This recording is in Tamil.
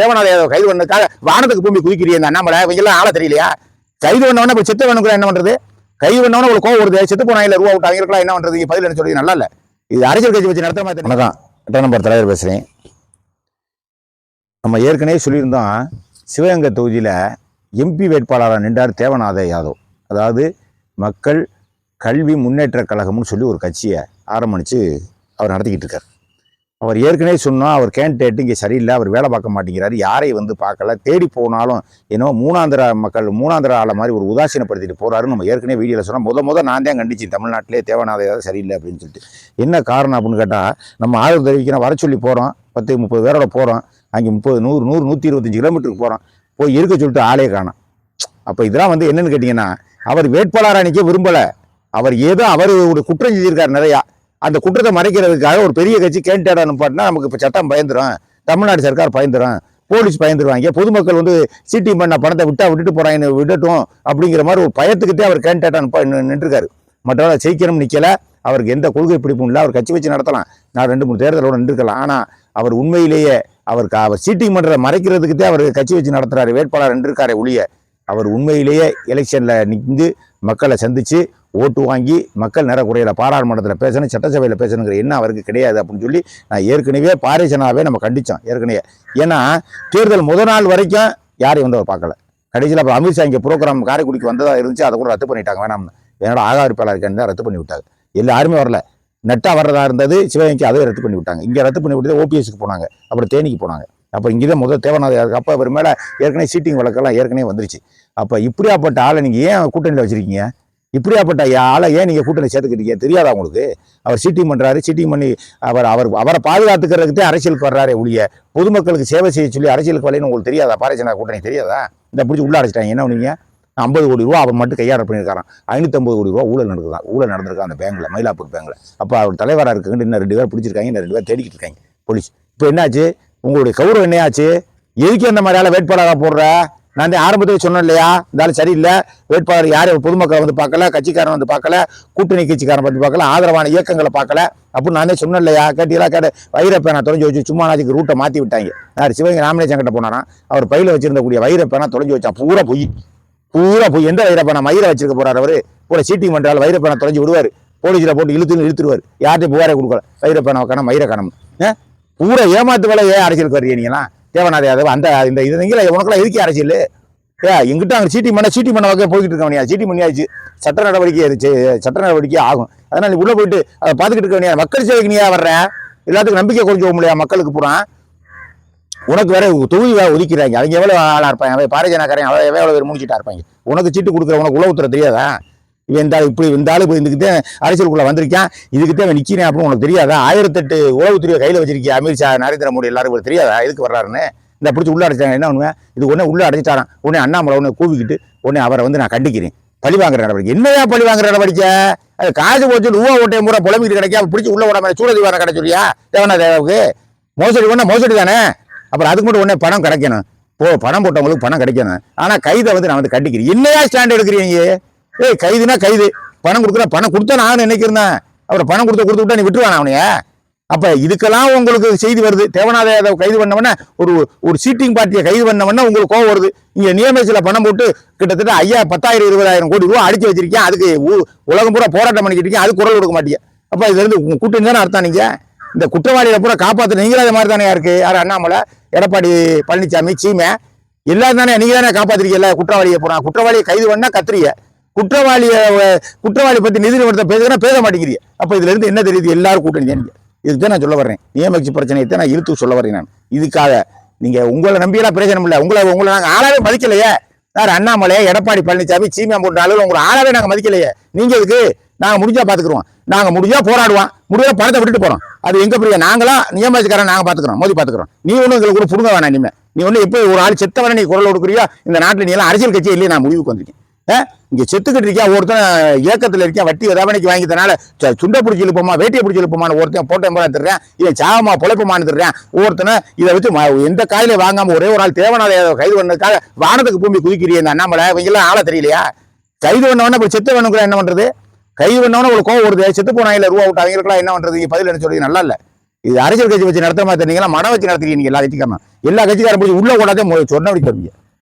தேவநாத யாதவ கைது பண்ணதுக்காக வானத்துக்கு பூமி குதிக்கிறீங்க இந்த அண்ணாமலை இவங்கெல்லாம் ஆள தெரியலையா? கைது பண்ணவன இப்ப செத்து வேணுங்கிற என்ன பண்ணுறது கைது பண்ணவன உங்களுக்கு கோவம் வருது. செத்து போனாயில் ரூபா விட்டு அவங்களுக்குலாம் என்ன பண்ணுறது பதில் என்ன சொல்லி நல்லா இல்லை. இது அரசியல் கட்சி வச்சு நடத்துற மாதிரி வணக்கம் எட்டாம் நம்பர் தலைவர் பேசுகிறேன் நம்ம ஏற்கனவே சொல்லியிருந்தோம் சிவகங்கை தொகுதியில் எம்பி வேட்பாளராக நின்றார் தேவநாத யாதவ். அதாவது மக்கள் கல்வி முன்னேற்ற கழகம்னு சொல்லி ஒரு கட்சியை ஆரம்பித்து அவர் நடத்திக்கிட்டு இருக்கார். அவர் ஏற்கனவே சொன்னோம் அவர் கேண்டிடேட் இங்கே சரியில்லை அவர் வேலை பார்க்க மாட்டேங்கிறாரு யாரை வந்து பார்க்கல. தேடி போனாலும் ஏன்னோ மூணாந்திர மக்கள் மூணாந்திர ஆளை மாதிரி ஒரு உதாசீனப்படுத்திட்டு போகிறாரு நம்ம ஏற்கனவே வீடியோவில் சொன்னால் முத முத நான் தான் கண்டிச்சு தமிழ்நாட்டிலே தேவநாத யாதவ் சரியில்லை அப்படின்னு சொல்லிட்டு. என்ன காரணம் அப்படின்னு கேட்டால் நம்ம ஆதரவு தெரிவிக்கிறோம் வர சொல்லி போகிறோம் பத்து முப்பது பேரோட போகிறோம் அங்கே முப்பது நூறு நூறு நூற்றி இருபத்தஞ்சு கிலோமீட்டருக்கு போகிறோம் போய் இருக்க சொல்லிட்டு ஆளே காணும். அப்போ இதெல்லாம் வந்து என்னென்னு கேட்டிங்கன்னா அவர் வேட்பாளராக நிற்க விரும்பலை. அவர் ஏதோ அவர் ஒரு குற்றம் செய்திருக்கார் நிறையா. அந்த குற்றத்தை மறைக்கிறதுக்காக ஒரு பெரிய கட்சி கேண்டிடேட் அனுப்பாட்டினா நமக்கு இப்போ சட்டம் பயந்துரும். தமிழ்நாடு சர்க்கார் பயந்துரும். போலீஸ் பயந்துருவாங்க. பொதுமக்கள் வந்து சீட்டிங் பண்ண பணத்தை விட்டா விட்டுட்டு போகிறாங்க விடட்டும் அப்படிங்கிற மாதிரி ஒரு பயத்துக்கிட்டே அவர் கேண்டிடேட் அனுப்ப நின்றுருக்காரு. மற்றவரை ஜெயிக்கணும் நிற்கலை அவருக்கு எந்த கொள்கை பிடிப்பும் இல்லை. அவர் கட்சி வச்சு நடத்தலாம். நான் ரெண்டு மூணு தேர்தலோடு நின்றுக்கலாம் ஆனால் அவர் உண்மையிலேயே அவருக்கு அவர் சீட்டிங் பண்ணுறதை மறைக்கிறதுக்குதே அவர் கட்சி வச்சு நடத்துகிறாரு வேட்பாளர் நின்றுருக்காரே ஒழிய அவர் உண்மையிலேயே எலெக்ஷனில் நின்று மக்களை சந்தித்து ஓட்டு வாங்கி மக்கள் நிறக்குறையில் பாராளுமன்றத்தில் பேசணும் சட்டசபையில் பேசணுங்கிற என்ன அவருக்கு கிடையாது அப்படின்னு சொல்லி நான் ஏற்கனவே பாரிசனாவே நம்ம கண்டித்தோம் ஏற்கனவே. ஏன்னா தேர்தல் முதல் நாள் வரைக்கும் யாரையும் வந்து அவர் பார்க்கல. கடைசியில் அப்புறம் அமித்ஷா இங்கே ப்ரோக்ராம் காரைக்குடிக்கு வந்ததாக இருந்துச்சு அதை கூட ரத்து பண்ணிட்டாங்க வேணாம்னு. என்னோட ஆகாரிப்பாளர் இருக்கேன்னு தான் ரத்து பண்ணி விட்டாங்க எல்லாருமே வரல. நெட்டாக வர்றதா இருந்தது சிவகங்கைக்கு அதை ரத்து பண்ணி விட்டாங்க. இங்கே ரத்து பண்ணி விட்டு ஓபிஎஸ்க்கு போனாங்க அப்புறம் தேனிக்கு போனாங்க. அப்போ இங்கே தான் முதல் தேவநாதர் அப்போ அவர் மேலே ஏற்கனவே சீட்டிங் வழக்கெல்லாம் ஏற்கனவே வந்துருச்சு. அப்போ இப்படியாப்பட்ட ஆளை நீங்கள் ஏன் கூட்டணியில் வச்சுருக்கீங்க? இப்படியாப்பட்ட ஆளை ஏன் நீங்கள் கூட்டணி சேர்த்துக்கிட்டீங்க? தெரியாதா உங்களுக்கு? அவர் சீட்டிங் பண்ணுறாரு சீட்டிங் பண்ணி அவர் அவர் அவரை பாதுகாத்துக்கிறதுக்கே அரசியலுக்கு வர்றாரே ஒழிய பொதுமக்களுக்கு சேவை செய்ய சொல்லி அரசியலுக்கு வரலைன்னு உங்களுக்கு தெரியாதா? பாரதிய கூட்டணி தெரியாதா? இந்த பிடிச்சி உள்ள அடைச்சிட்டாங்க. என்ன பண்ணுவீங்க ஐம்பது கோடி ரூபா அவர் மட்டும் கையாட பண்ணியிருக்காரான் ஐநூற்றம்பது கோடி ரூபா ஊழல் நடக்குதான் ஊழல் நடந்திருக்கான் அந்த பேங்கில் மயிலாப்பூர் பேங்கில் அப்போ அவர் தலைவராக இருக்குன்னு இன்னும் ரெண்டு பேர் பிடிச்சிருக்காங்க இன்னும் ரெண்டு பேர் தேடிக்கிட்டு இருக்காங்க. போலீஸ். இப்போ என்னாச்சு? உங்களுடைய கௌரவம் என்னையாச்சு எதுக்கு அந்த மாதிரி வேட்பாளராக போடுற? நான் ஆரம்பத்தில் சொன்னேன் இல்லையா? இருந்தாலும் சரியில்லை. வேட்பாளர் யாரும் பொதுமக்களை வந்து பார்க்கல கட்சிக்காரன் வந்து பார்க்கல கூட்டணி கட்சிக்காரன் பற்றி பார்க்கல ஆதரவான இயக்கங்களை பார்க்கல. அப்படின்னு நான் சொன்னேன் இல்லையா? கேட்டீங்களா? கேட்ட வைரப்பேனா தொலைஞ்சு வச்சு சும்மா நாச்சுக்கு ரூட்டை மாற்றி விட்டாங்க. யார்? சிவகங்கை ராமலேசன் கிட்ட போனாரான் அவர் பையில வச்சிருந்தக்கூடிய வைரப்பேனா தொலைஞ்சு வச்சான் பூரா பொய். பூரா போய். எந்த வைரப்பேனா? மயிரை வச்சிருக்க போறாரு அவர். பூரா சீட்டிங் பண்றாரு வைரப்பேனா தொலைஞ்சு விடுவார். போலீஸில் போட்டு இழுத்து இழுத்துருவார். யார்கிட்டையும் புகாரை கொடுக்கல. வைரப்பேனா காணும் மயிரை காணும். ஏன்? பூரா ஏமாத்து வேலை ஏன் அரசியலுக்கு வர்றீங்க நீங்களாம்? தேவநாதே யாதவ் அந்த இந்த இது நீங்கள உனக்குலாம் எதுக்கு அரசியல் ஏ எங்கிட்ட அங்கே சீட்டிங் பண்ண சீட்டிங் பண்ண வகை போய்கிட்டு இருக்கவனியா சீட்டிங் பண்ணியாச்சு சட்ட நடவடிக்கை அது சட்ட நடவடிக்கை ஆகும். அதனால் நீ உள்ளே போயிட்டு அதை பார்த்துக்கிட்டு இருக்கவனியா மக்கள் சேவைக்கு நீயா வர்றேன் எல்லாத்துக்கும் நம்பிக்கை கொடுக்க போக முடியாது மக்களுக்கு பூரா? உனக்கு வேற தொகுதி வேற ஒதுக்கிறாங்க அவங்க எவ்வளோ ஆளா இருப்பாங்க? அவன் பாரஜனாக்காரன் எவ்வளோ எவ்வளோ பேர் முடிச்சிட்டா இருப்பாங்க? உனக்கு சீட்டு கொடுக்குற உனக்கு உளவுத்துறை தெரியாதா? இவன் இந்த இப்படி இந்த ஆளு இப்ப இதுக்கிட்ட வந்திருக்கேன் வந்திருக்கான். இதுக்கிட்ட அவன் நிக்கிறேன் அப்படின்னு உனக்கு தெரியாதா? ஆயிரத்தெட்டு உளவுத்துறையை கையில் வச்சிருக்கிய அமித்ஷா நரேந்திர மோடி எல்லாரும் இவர் தெரியாதா? எதுக்கு வர்றாருன்னு? இந்த பிடிச்சி உள்ள அடைச்சாங்க. என்ன பண்ணுவேன்? இது உடனே உள்ள அடைச்சிட்டாரான் உடனே அண்ணாமலை உடனே கூவிக்கிட்டு உடனே அவரை வந்து நான் கண்டிக்கிறேன். பழி வாங்குற நடவடிக்கை. என்னையா பழி வாங்குற நடவடிக்கை? அது காசு போச்சு ரூபா ஓட்டையும் பூரா புலம்பிட்டு கிடைக்காம பிடிச்சி உள்ள விடாம சூழதி வர கிடைச்சுரியா தேவனா தேவாவுக்கு? மோசடி பண்ண மோசடி தானே? அப்புறம் அதுக்கு மட்டும் உடனே பணம் கிடைக்கணும். போ பணம் போட்டவங்களுக்கு பணம் கிடைக்கணும். ஆனால் கைதை வந்து நான் வந்து கட்டிக்கிறேன் என்னையா ஸ்டாண்ட் எடுக்கிறீங்க ஏய் கைதுனா கைது. பணம் கொடுக்குற பணம் கொடுத்தா நான் நினைக்கிறேன் அப்புறம் பணம் கொடுத்த கொடுத்து விட்டா நீ விட்டுருவானா அவனைய? அப்ப இதுக்கெல்லாம் உங்களுக்கு செய்தி வருது. தேவநாத அதை கைது பண்ணவன ஒரு ஒரு சீட்டிங் பார்ட்டியை கைது பண்ணவன உங்களுக்கு கோவம் வருது. இங்கே நியமிச்சில பணம் போட்டு கிட்டத்தட்ட ஐயா பத்தாயிரம் இருபதாயிரம் கோடி ரூபா அடிச்சு வச்சிருக்கேன் அதுக்கு உலகம் பூரா போராட்டம் பண்ணிக்கிட்டு இருக்கேன் அது குரல் கொடுக்க மாட்டீங்க அப்போ இதுலேருந்து உங்க கூட்டணி தானே அர்த்தம் நீங்க? இந்த குற்றவாளிகளை பூரா காப்பாற்ற நீங்களே அதே மாதிரி தானே இருக்கு? யார் அண்ணாமலை எடப்பாடி பழனிசாமி சீமை எல்லாரும் தானே நீங்க தானே காப்பாத்திருக்கீங்க குற்றவாளியை போறான் குற்றவாளியை கைது பண்ணா கத்துறீங்க குற்றவாளிய குற்றவாளி பத்தி நிதி நிறுவனத்தை பேசுகிறா பேச மாட்டேங்கிறீங்க அப்ப இதுல இருந்து என்ன தெரியுது? எல்லாரும் கூட்டணி தான் இதுக்கு தான் நான் சொல்ல வர்றேன். நியமச்சி பிரச்சனையை தான் நான் இழுத்து சொல்ல வரேன் நான். இதுக்காக நீங்க உங்களை நம்பியெல்லாம் பிரயோஜனம் இல்லை. உங்களை உங்களை நாங்கள் ஆளாவே மதிக்கலையே. சார் அண்ணாமலை எடப்பாடி பழனிசாமி சீமியா போட்ட அளவில் உங்களை ஆளாவே நாங்கள் மதிக்கலையே. நீங்க இதுக்கு நாங்கள் முடிஞ்சா பாத்துக்கிறோம் நாங்கள் முடிஞ்சா போராடுவோம். முடிஞ்சா பணத்தை விட்டுட்டு போறோம். அது எங்க பிரியா? நாங்களா நியமனத்துக்காரன் நாங்கள் பாத்துக்கிறோம். மோதி பாத்துக்கிறோம். நீ ஒன்றும் எங்களுக்கு கூட புடுங்க வேணாம் இனிமே. நீ ஒன்று எப்போ ஒரு ஆள் செத்தவரை நீ குரல் கொடுக்குறியோ இந்த நாட்டில் நீ எல்லாம் அரசியல் கட்சி இல்லையே. நான் முடிவுக்கு வந்திருக்கேன். இங்கே செத்துக்கிட்டு இருக்கியா? ஒருத்தன் இயக்கத்தில் இருக்கியா? வட்டி உதவணைக்கு வாங்கிதனால ச- சுண்டை பிடிச்சி இழுப்போமா? வேட்டியை பிடிச்சி இழுப்போமான ஒருத்தன் போட்டேன் போல தர்றேன் இவன் சாகமா பொழைப்பமானு தர்றேன் ஒருத்தனை இதை வச்சு எந்த காயில வாங்காமல் ஒரே ஒரு ஆள் தேவநாத கைது பண்ணதுக்காக வானத்துக்கு பூமி குதிக்கிறீங்க. இந்த அண்ணாமலை இவங்கெல்லாம் ஆளை தெரியலையா? கைது பண்ணவன இப்ப செத்து வேணுங்கிற என்ன பண்ணுறது கைது பண்ணவன உங்களுக்கு கோவம் வருது. செத்து போனாயில் ரூபா விட்டு அவங்களுக்குலாம் என்ன பண்ணுறது பதில் என்ன சொல்றது நல்லா இல்லை. இது அரசியல் கட்சி வச்சு நடத்த மாதிரி நீங்களா மனம் வச்சு நடத்துறீங்க நீங்க எல்லா கட்சிக்காரன் எல்லா கட்சிக்காரன் போய் உள்ள கூடாதே சொன்னபடி தருவீங்க